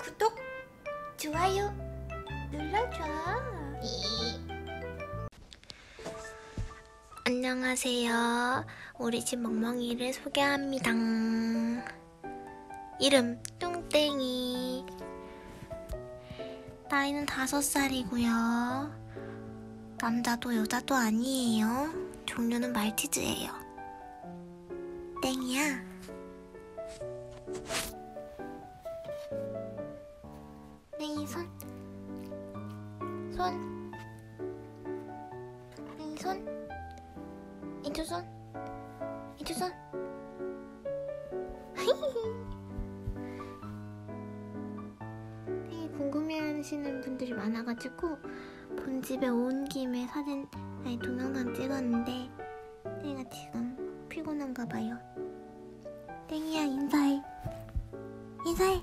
구독, 좋아요 눌러줘. 안녕하세요. 우리 집 멍멍이를 소개합니다. 이름 뚱땡이. 나이는 다섯 살이고요. 남자도 여자도 아니에요. 종류는 말티즈예요. 땡이야. 땡이 손. 손. 땡이 손. 이두 손. 이두 손. 땡이 궁금해하시는 분들이 많아가지고 본 집에 온 김에 사진 아니 동영상 찍었는데 땡이가 지금 피곤한가 봐요. 땡이야. 인사해. 인사해.